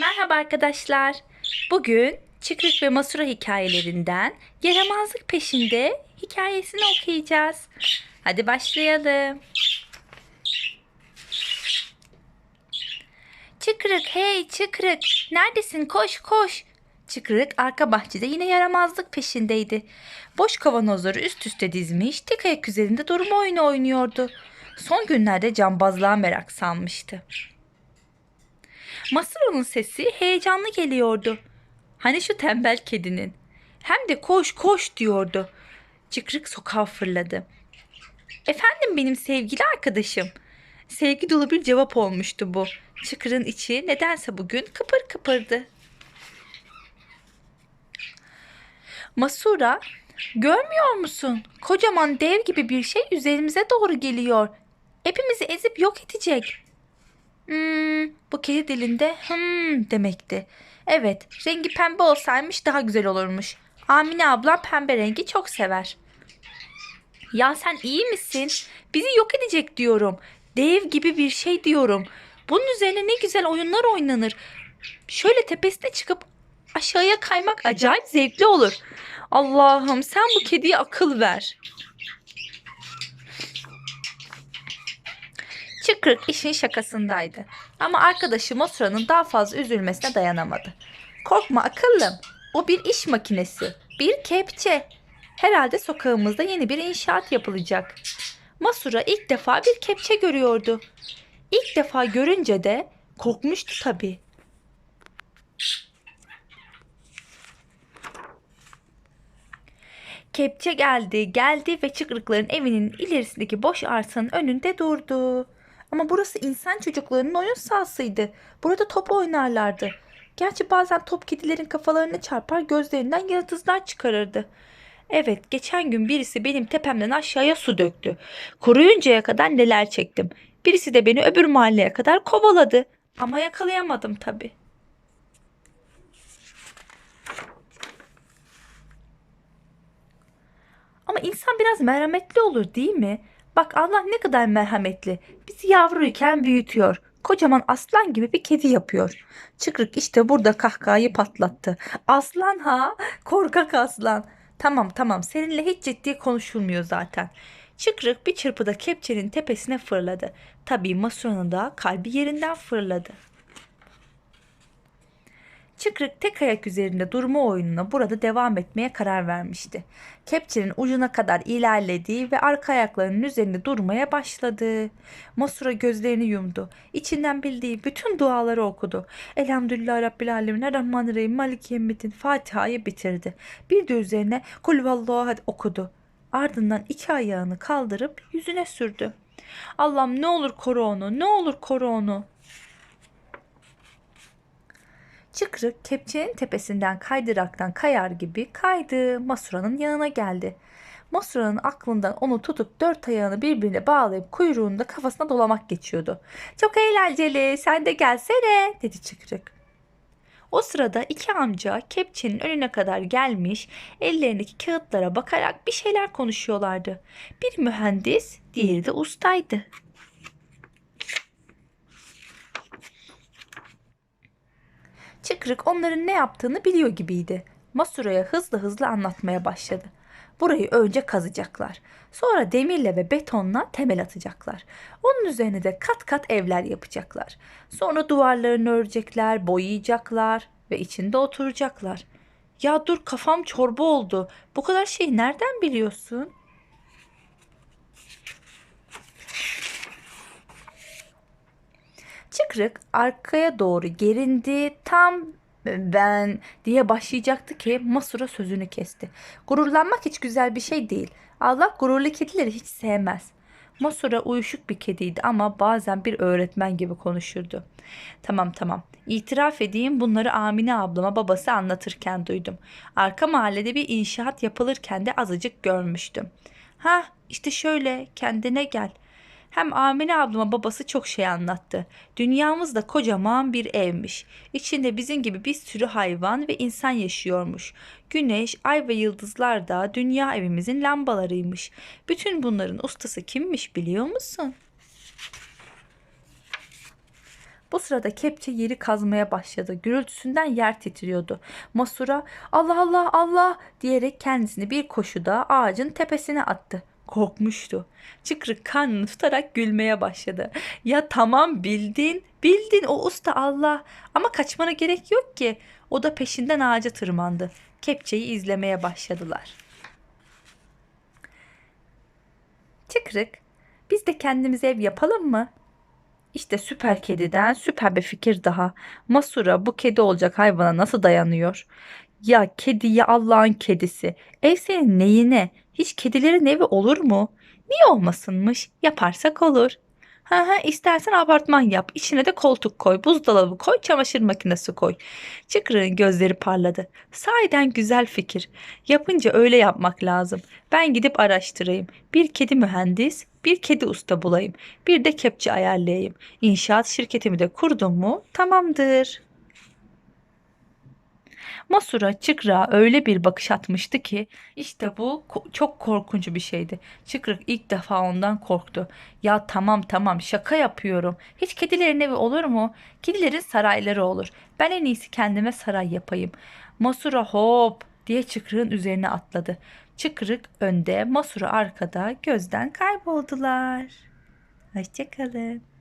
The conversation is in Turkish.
Merhaba arkadaşlar. Bugün Çıkrık ve Masura hikayelerinden Yaramazlık Peşinde hikayesini okuyacağız. Hadi başlayalım. Çıkrık hey Çıkrık neredesin koş koş. Çıkrık arka bahçede yine yaramazlık peşindeydi. Boş kavanozları üst üste dizmiş tek ayak üzerinde durma oyunu oynuyordu. Son günlerde cambazlığa merak salmıştı. Masro'nun sesi heyecanlı geliyordu. Hani şu tembel kedinin. Hem de koş koş diyordu. Çıkrık sokağa fırladı. Efendim benim sevgili arkadaşım. Sevgi dolu bir cevap olmuştu bu. Çıkır'ın içi nedense bugün kıpır kıpırdı. Masura, görmüyor musun? Kocaman dev gibi bir şey üzerimize doğru geliyor. Hepimizi ezip yok edecek. Hmm, bu kedi dilinde hmm demekti. Evet, rengi pembe olsaymış daha güzel olurmuş. Amine ablam pembe rengi çok sever. Ya sen iyi misin? Bizi yok edecek diyorum. Dev gibi bir şey diyorum. Bunun üzerine ne güzel oyunlar oynanır. Şöyle tepesine çıkıp aşağıya kaymak acayip zevkli olur. Allah'ım sen bu kediye akıl ver. Çıkrık işin şakasındaydı. Ama arkadaşı Mosura'nın daha fazla üzülmesine dayanamadı. Korkma akıllım. O bir iş makinesi. Bir kepçe. Herhalde sokağımızda yeni bir inşaat yapılacak. Masura ilk defa bir kepçe görüyordu. İlk defa görünce de korkmuştu tabii. Kepçe geldi, geldi ve çıkrıkların evinin ilerisindeki boş arsanın önünde durdu. Ama burası insan çocuklarının oyun sahasıydı. Burada top oynarlardı. Gerçi bazen top kedilerin kafalarına çarpar gözlerinden yıldızlar çıkarırdı. Evet, geçen gün birisi benim tepemden aşağıya su döktü. Kuruyuncaya kadar neler çektim. Birisi de beni öbür mahalleye kadar kovaladı. Ama yakalayamadım tabii. Ama insan biraz merhametli olur değil mi? Bak Allah ne kadar merhametli. Bizi yavruyken büyütüyor. Kocaman aslan gibi bir kedi yapıyor. Çıkrık işte burada kahkahayı patlattı. Aslan ha? Korkak aslan. Tamam tamam seninle hiç ciddi konuşulmuyor zaten. Çıkrık bir çırpıda kepçenin tepesine fırladı. Tabii Masura'nın da kalbi yerinden fırladı. Çıkrık tek ayak üzerinde durma oyununa burada devam etmeye karar vermişti. Kepçenin ucuna kadar ilerledi ve arka ayaklarının üzerinde durmaya başladı. Masura gözlerini yumdu. İçinden bildiği bütün duaları okudu. Elhamdülillah Rabbil Alemin Errahmanirrahim Malik Yemmet'in Fatiha'yı bitirdi. Bir de üzerine Kul Vallahu Ahad okudu. Ardından iki ayağını kaldırıp yüzüne sürdü. Allah'ım ne olur koru onu, ne olur koru onu. Çıkrık kepçenin tepesinden kaydıraktan kayar gibi kaydı. Masura'nın yanına geldi. Masura'nın aklından onu tutup dört ayağını birbirine bağlayıp kuyruğunu da kafasına dolamak geçiyordu. Çok eğlenceli sen de gelsene dedi Çıkrık. O sırada iki amca kepçenin önüne kadar gelmiş ellerindeki kağıtlara bakarak bir şeyler konuşuyorlardı. Bir mühendis diğeri de ustaydı. Çıkrık onların ne yaptığını biliyor gibiydi. Masura'ya hızlı hızlı anlatmaya başladı. Burayı önce kazacaklar. Sonra demirle ve betonla temel atacaklar. Onun üzerine de kat kat evler yapacaklar. Sonra duvarlarını örecekler, boyayacaklar ve içinde oturacaklar. Ya dur kafam çorba oldu. Bu kadar şeyi nereden biliyorsun? Çıkrık arkaya doğru gerindi. Tam ben diye başlayacaktı ki Masura sözünü kesti. Gururlanmak hiç güzel bir şey değil. Allah gururlu kedileri hiç sevmez. Masura uyuşuk bir kediydi ama bazen bir öğretmen gibi konuşurdu. Tamam tamam. İtiraf edeyim bunları Amine ablama babası anlatırken duydum. Arka mahallede bir inşaat yapılırken de azıcık görmüştüm. Ha işte şöyle kendine gel. Hem Amine ablama babası çok şey anlattı. Dünyamız da kocaman bir evmiş. İçinde bizim gibi bir sürü hayvan ve insan yaşıyormuş. Güneş, ay ve yıldızlar da dünya evimizin lambalarıymış. Bütün bunların ustası kimmiş biliyor musun? Bu sırada kepçe yeri kazmaya başladı. Gürültüsünden yer titriyordu. Masura Allah Allah Allah diyerek kendisini bir koşuda ağacın tepesine attı. Korkmuştu. Çıkrık karnını tutarak gülmeye başladı. Ya tamam bildin, bildin o usta Allah. Ama kaçmana gerek yok ki. O da peşinden ağaca tırmandı. Kepçeyi izlemeye başladılar. Çıkrık, biz de kendimize ev yapalım mı? İşte süper kediden süper bir fikir daha. Masura bu kedi olacak hayvana nasıl dayanıyor? Ya kedi ya Allah'ın kedisi. Ev senin neyine? Hiç kedilerin evi olur mu? Niye olmasınmış? Yaparsak olur. Ha ha istersen apartman yap. İçine de koltuk koy, buzdolabı koy, çamaşır makinesi koy. Çıkrığın gözleri parladı. Sahiden güzel fikir. Yapınca öyle yapmak lazım. Ben gidip araştırayım. Bir kedi mühendis, bir kedi usta bulayım. Bir de kepçe ayarlayayım. İnşaat şirketimi de kurdum mu tamamdır. Masura çıkrığa öyle bir bakış atmıştı ki işte bu ko- çok korkunç bir şeydi. Çıkrık ilk defa ondan korktu. Ya tamam tamam şaka yapıyorum. Hiç kedilerin evi olur mu? Kedilerin sarayları olur. Ben en iyisi kendime saray yapayım. Masura hop diye çıkrığın üzerine atladı. Çıkrık önde, Masura arkada gözden kayboldular. Hoşçakalın.